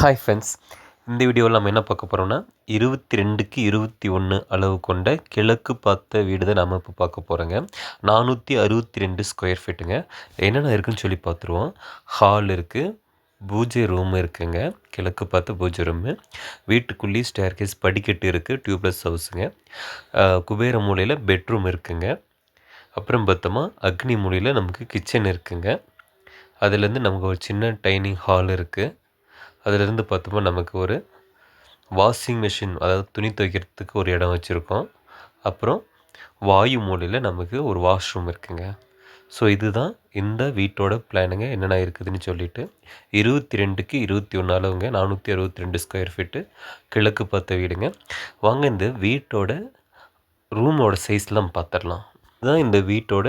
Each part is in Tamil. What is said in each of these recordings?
Hi friends. இந்த வீடியோவில் நம்ம என்ன பார்க்க போகிறோம்னா இருபத்தி ரெண்டுக்கு இருபத்தி ஒன்று அளவு கொண்ட கிழக்கு பார்த்த வீடு தான் நம்ம இப்போ பார்க்க போகிறோங்க நானூற்றி அறுபத்தி ரெண்டு ஸ்கொயர் ஃபீட்டுங்க என்னென்ன இருக்குதுன்னு சொல்லி பார்த்துருவோம். ஹால் இருக்குது பூஜை ரூம் இருக்குங்க. கிழக்கு பார்த்த பூஜை ரூமு வீட்டுக்குள்ளேயே ஸ்டேர் கேஸ் படிக்கட்டு இருக்குது டியூப்லெஸ் ஹவுஸுங்க குபேர மூலையில் பெட்ரூம் இருக்குங்க. அப்புறம் பார்த்தோமா அக்னி மூலையில் நமக்கு கிச்சன் இருக்குங்க. அதுலேருந்து நமக்கு ஒரு சின்ன டைனிங் ஹால் இருக்குது அதிலிருந்து பார்த்தோம்னா நமக்கு ஒரு வாஷிங் மிஷின் அதாவது துணி துவைக்கிறதுக்கு ஒரு இடம் வச்சுருக்கோம். அப்புறம் வாயு மூலையில் நமக்கு ஒரு வாஷ்ரூம் இருக்குங்க. ஸோ இதுதான் இந்த வீட்டோட பிளானுங்க என்னென்ன இருக்குதுன்னு சொல்லிட்டு. இருபத்தி ரெண்டுக்கு இருபத்தி ஒன்று அளவுங்க நானூற்றி அறுபத்தி ரெண்டு ஸ்கொயர் ஃபீட்டு கிழக்கு பார்த்த வீடுங்க. வாங்க இந்த வீட்டோட ரூமோட சைஸ்லாம் பார்த்துடலாம் இதுதான் இந்த வீட்டோட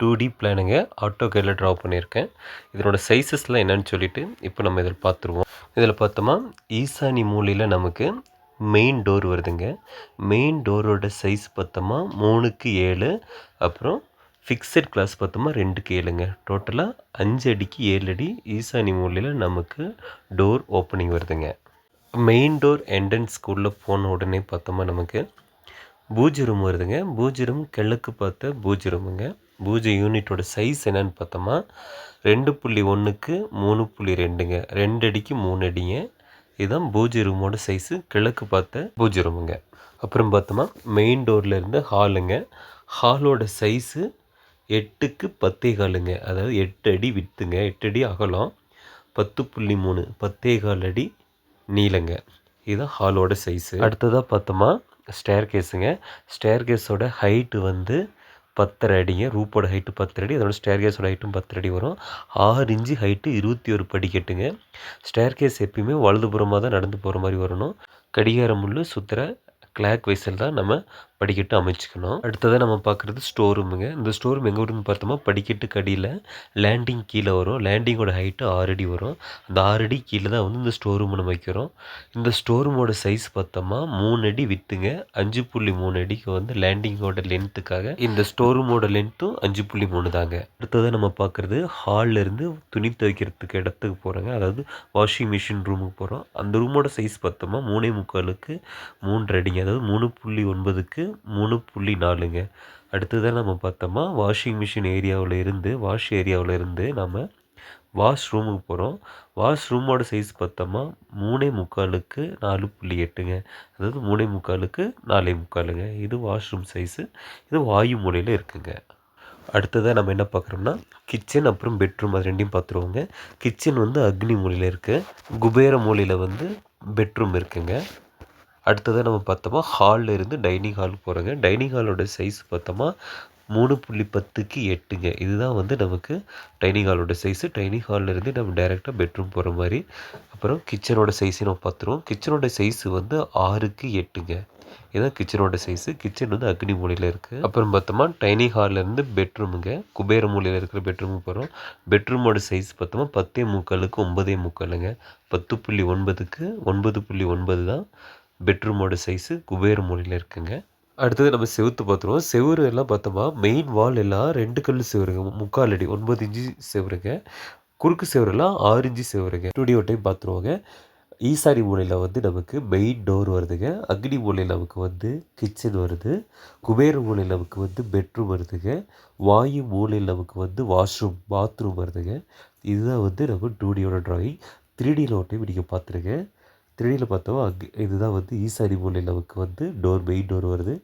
டூ டி பிளானுங்க ஆட்டோ கேரில் ட்ரா பண்ணியிருக்கேன் இதனோட சைஸஸ்லாம் என்னென்னு சொல்லிவிட்டு இப்போ நம்ம இதில் பார்த்துருவோம் இதில் பார்த்தோமா ஈசானி மூலையில் நமக்கு மெயின் டோர் வருதுங்க. மெயின் டோரோட சைஸ் பார்த்தோமா மூணுக்கு ஏழு. அப்புறம் ஃபிக்ஸட் கிளாஸ் பார்த்தோமா ரெண்டுக்கு ஏழுங்க. டோட்டலாக அஞ்சு அடிக்கு ஏழு அடி ஈசானி மூலையில் நமக்கு டோர் ஓப்பனிங் வருதுங்க. மெயின் டோர் என்ட்ரன்ஸ் ஸ்கூலில் போன உடனே பார்த்தோமா நமக்கு பூஜை ரூம் வருதுங்க. பூஜை ரூம் கிழக்கு பார்த்த பூஜை ரூமுங்க பூஜை யூனிட்டோட சைஸ் என்னென்னு பார்த்தோமா? ரெண்டு புள்ளி ஒன்றுக்கு மூணு புள்ளி ரெண்டுங்க. ரெண்டு அடிக்கு மூணு அடிங்க. இதுதான் பூஜை ரூமோட சைஸு கிழக்கு பார்த்த பூஜை ரூமுங்க அப்புறம் பார்த்தோமா? மெயின் டோர்லேருந்து ஹாலுங்க ஹாலோட சைஸு எட்டுக்கு பத்தே காலுங்க. அதாவது எட்டு அடி வித்துங்க எட்டு அடி அகலம். பத்து புள்ளி மூணு பத்தே கால் அடி நீளங்க. இதுதான் ஹாலோட சைஸு அடுத்ததாக பார்த்தோமா? ஸ்டேர் கேஸுங்க ஸ்டேர் கேஸோட ஹைட்டு வந்து பத்தரை அடிங்க ரூப்போட ஹைட்டு பத்தரை அடி அதோட ஸ்டேர் கேஸோட ஹைட்டும் பத்தரை அடி வரும். ஆறு இன்ச்சு ஹைட்டு இருபத்தி ஒரு படிக்கட்டுங்க ஸ்டேர் கேஸ் எப்பயுமே வலதுபுறமாக தான் நடந்து போகிற மாதிரி வரணும். கடிகாரம் முள் சுத்திர கிளாக் வைஸில் தான் நம்ம படிக்கட்டு அமைச்சிக்கணும். அடுத்ததாக நம்ம பார்க்குறது ஸ்டோர் ரூமுங்க இந்த ஸ்டோர் ரூம் எங்கே வரும்னு பார்த்தோமா படிக்கட்டு கடியில் லேண்டிங் கீழே வரும். லேண்டிங்கோட ஹைட்டு ஆறு அடி வரும். அந்த ஆறு அடி கீழே தான் வந்து இந்த ஸ்டோர் ரூம் நம்ம வைக்கிறோம். இந்த ஸ்டோர் ரூமோட சைஸ் பார்த்தோமா மூணு அடி விற்றுங்க அஞ்சு புள்ளி மூணு அடிக்கு வந்து லேண்டிங்கோட லென்த்துக்காக இந்த ஸ்டோர் ரூமோட லென்த்தும் அஞ்சு புள்ளி மூணு தாங்க. அடுத்ததாக நம்ம பார்க்குறது ஹால்லேருந்து துணி துவைக்கிறதுக்கு இடத்துக்கு போகிறோங்க அதாவது வாஷிங் மிஷின் ரூமுக்கு போகிறோம் அந்த ரூமோட சைஸ் பார்த்தோமா மூணே முக்காலுக்கு மூன்று அடிங்க அதாவது மூணு புள்ளி ஒன்பதுக்கு மூணு புள்ளி நாலுங்க. அடுத்ததாக நம்ம பார்த்தோமா வாஷிங் மிஷின் ஏரியாவில் இருந்து வாஷ் ஏரியாவில் இருந்து நம்ம வாஷ் ரூமுக்கு போகிறோம் வாஷ் ரூமோட சைஸ் பார்த்தோமா மூணே முக்காலுக்கு நாலு புள்ளி எட்டுங்க. அதாவது மூணே முக்காலுக்கு நாலே முக்காலுங்க. இது வாஷ்ரூம் சைஸு இது வாயு மூலையில் இருக்குங்க. அடுத்ததாக நம்ம என்ன பார்க்குறோம்னா கிச்சன் அப்புறம் பெட்ரூம் அது ரெண்டையும் பார்த்துருவோங்க. கிச்சன் வந்து அக்னி மூலையில் இருக்குது குபேர மூலையில் வந்து பெட்ரூம் இருக்குங்க. அடுத்ததாக நம்ம பார்த்தோமா ஹாலில் இருந்து டைனிங் ஹால் போகிறோங்க டைனிங் ஹாலோட சைஸ் பார்த்தோமா மூணு புள்ளி பத்துக்கு எட்டுங்க. இதுதான் வந்து நமக்கு டைனிங் ஹாலோட சைஸு டைனிங் ஹால்லேருந்து நம்ம டைரெக்டாக பெட்ரூம் போகிற மாதிரி. அப்புறம் கிச்சனோட சைஸையும் நம்ம பார்த்துருவோம். கிச்சனோட சைஸு வந்து ஆறுக்கு எட்டுங்க. இதுதான் கிச்சனோட சைஸு கிச்சன் வந்து அக்னி மூலையில் இருக்குது அப்புறம் பார்த்தோமா டைனிங் ஹால்லேருந்து பெட்ரூமுங்க குபேர மூலையில் இருக்கிற பெட்ரூமுக்கு போகிறோம் பெட்ரூமோட சைஸ் பார்த்தோமா பத்தே முக்காலுக்கு ஒன்பதே முக்காலுங்க. பத்து புள்ளி ஒன்பதுக்கு ஒன்பது புள்ளி ஒன்பது தான் பெட்ரூமோட சைஸு குபேர மூலையில் இருக்குங்க. அடுத்தது நம்ம செவுத்து பார்த்துருவோம். செவுறு எல்லாம் பார்த்தோமா மெயின் வால் எல்லாம் ரெண்டு கல் செவருங்க. முக்கால் அடி ஒன்பது இன்ச்சு செவருங்க. குறுக்கு செவரெல்லாம் ஆறு இன்ச்சு செவருங்க. ஸ்டுடியோ டைம் பார்த்துருவோங்க. ஈசாரி மூலையில் வந்து நமக்கு மெயின் டோர் வருதுங்க. அக்னி மூலையில் நமக்கு வந்து கிச்சன் வருது. குபேர மூலையில் நமக்கு வந்து பெட்ரூம் வருதுங்க. வாயு மூலையில் நமக்கு வந்து வாஷ்ரூம் பாத்ரூம் வருதுங்க. இதுதான் வந்து நம்ம டூடியோட ட்ராயிங் த்ரீ டியில் ஒரு டைம் நீங்கள் பார்த்துருங்க. த்ரீடியில் பார்த்தோம் அங்கே இதுதான் வந்து ஈசாரி மூலையில் நமக்கு வந்து டோர் மெயின் டோர் வருது.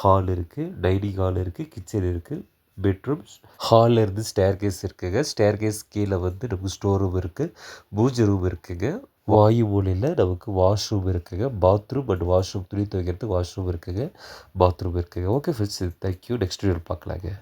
ஹால் இருக்குது டைனிங் ஹால் இருக்குது கிச்சன் இருக்குது பெட்ரூம் ஹாலில் இருந்து ஸ்டேர் கேஸ் இருக்குங்க. ஸ்டேர் கேஸ் கீழே வந்து நமக்கு ஸ்டோர் ரூம் இருக்குது பூஜை ரூம் இருக்குங்க. வாயு மூலையில் நமக்கு வாஷ்ரூம் இருக்குங்க. பாத்ரூம் அண்ட் வாஷ்ரூம் துணி துவைக்கிறதுக்கு வாஷ்ரூம் இருக்குங்க. பாத்ரூம் இருக்குங்க. Okay friends thank you next video பார்க்கலாங்க.